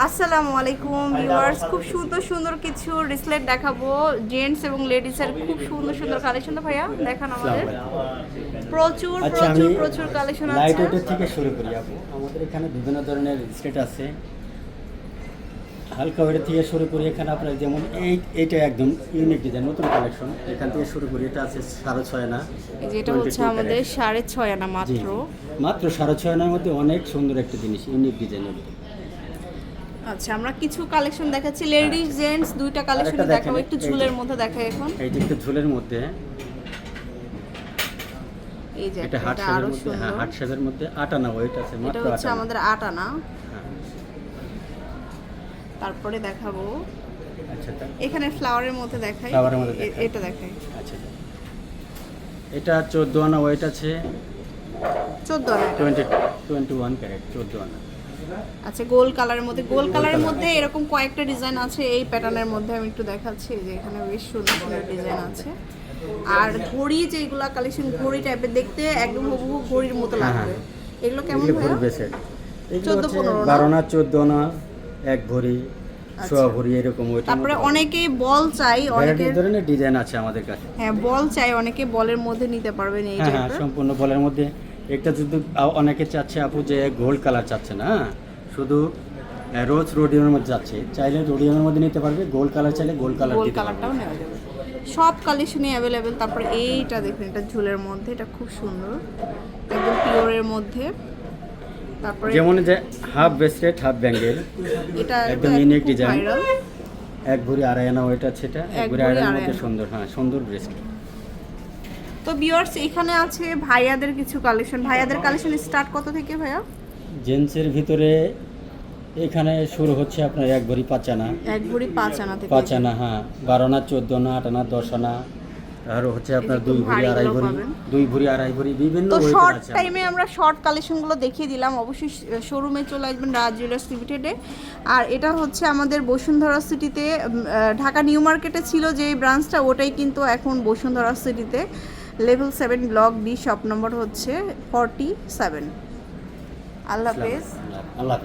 আসসালামু আলাইকুম ভিউয়ার্স খুব সুন্দর সুন্দর কিছু রিসলেট দেখাবো। জেন্টস এবং লেডিসের খুব সুন্দর সুন্দর কালেকশন তো ভাইয়া দেখান আমাদের। প্রচুর আচ্ছা প্রচুর প্রচুর কালেকশন আছে। লাইট ওয়েটের থেকে শুরু করি আপু। আমাদের এখানে বিভিন্ন ধরনের স্টেট আছে। হালকা ওয়েটের থেকে শুরু করি এখানে আপনার যেমন এই এটা একদম ইউনিক ডিজাইন নতুন কালেকশন এখান থেকে শুরু করি এটা আছে সাড়ে ছয় না এই যে এটা হচ্ছে আমাদের। সাড়ে ছয় আনা মাত্র। মাত্র সাড়ে ছয় আনার মধ্যে অনেক সুন্দর একটা জিনিস ইউনিক ডিজাইনের আচ্ছা আমরা কিছু কালেকশন দেখাচ্ছি। লেডিস জেন্টস দুইটা কালেকশন দেখাবো। একটু ঝুলের মধ্যে দেখাই এখন। এই যে একটু ঝুলের মধ্যে। এই যে এটা হাট সাজের মধ্যে হ্যাঁ হাট সাজের মধ্যে আট আনা ওয়েট আছে এটা মাত্র হচ্ছে আট আনা আমাদের আট আনা হ্যাঁ, তারপরে দেখাবো। আচ্ছা এখানে ফ্লাওয়ারের মধ্যে দেখাই। এর মধ্যে এটা দেখাই। আচ্ছা এটা চোদ্দ আনা ওয়েট আছে। চোদ্দ আনা। এটা। টোয়েন্টি টোয়েন্টি ওয়ান ক্যারেট চোদ্দ আনা। আচ্ছা গোল কালারের মধ্যে। গোল কালারের মধ্যে এরকম কয়েকটা ডিজাইন আছে এই প্যাটার্নের মধ্যে আমি একটু দেখাচ্ছি যে এখানে বেশ সুন্দর সুন্দর ডিজাইন আছে। আর ঘড়ি যেগুলা কালেকশন ঘড়ি টাইপের দেখতে একদম হুবহু ঘড়ির মতো হ্যাঁ, লাগবে। এগুলো কেমন ভাইয়া? এগুলো 14, 15 না? বারো না চোদ্দ না এক ভরি সোয়া ভরি এরকম ওইটা তারপরে অনেকেই বল চাই অনেকে ভ্যারাইটি ধরনের ডিজাইন আছে আমাদের কাছে। হ্যাঁ বল চাই অনেকে বলের মধ্যে নিতে পারবেন এই হ্যাঁ হ্যাঁ সম্পূর্ণ বলের মধ্যে। একটা যদি অনেকে চাচ্ছে আপু যে গোল্ড কালার চাচ্ছে না হ্যাঁ? শুধু রোজ রোডিয়ামের মধ্যে যাচ্ছে চাইলে রোডিয়মের মধ্যে নিতে পারবে গোল্ড কালার চাইলে গোল্ড কালার গোল দিতে পারবে কালারটাও নেওয়া যাবে সব কালেকশনই অ্যাভেলেবেল তারপরে এইটা দেখুন এটা ঝুলের মধ্যে এটা খুব সুন্দর একদম পিওরের মধ্যে তারপরে যেমন যে হাফ ব্রেসলেট হাফ ব্যাঙ্গেল এটা একদম design। viral। এক ভরি আড়াই আনা ওইটা সেটা এক ভরি আড়াই মধ্যে আনা। সুন্দর হ্যাঁ সুন্দর ব্রেসলেট তো ভিউয়ার্স এখানে আছে ভাইয়াদের কিছু কালেকশন ভাইয়াদের কালেকশন স্টার্ট কত থেকে ভাইয়া? জেন্টসের ভিতরে এখানে শুরু হচ্ছে আপনার এক ভরি পাঁচ আনা। এক ভরি পাঁচ আনা থেকে। পাঁচ আনা হ্যাঁ। বারো আনা চোদ্দ আনা আট আনা দশ আনা। আর হচ্ছে আপনার দুই ভরি আড়াই ভরি দুই ভরি আড়াই ভরি বিভিন্ন তো শর্ট টাইমে আমরা শর্ট কালেকশনগুলো দেখিয়ে দিলাম। অবশ্যই শোরুমে চলে আসবেন রাজ জুয়েলার্স লিমিটেডে আর এটা হচ্ছে আমাদের বসুন্ধরা সিটিতে ঢাকা নিউ মার্কেটে ছিল যে ব্রাঞ্চটা ওটাই কিন্তু এখন বসুন্ধরা সিটিতে level seven block D shop number হচ্ছে ফর্টি সেভেন আল্লাহ হাফেজ। আল্লাহ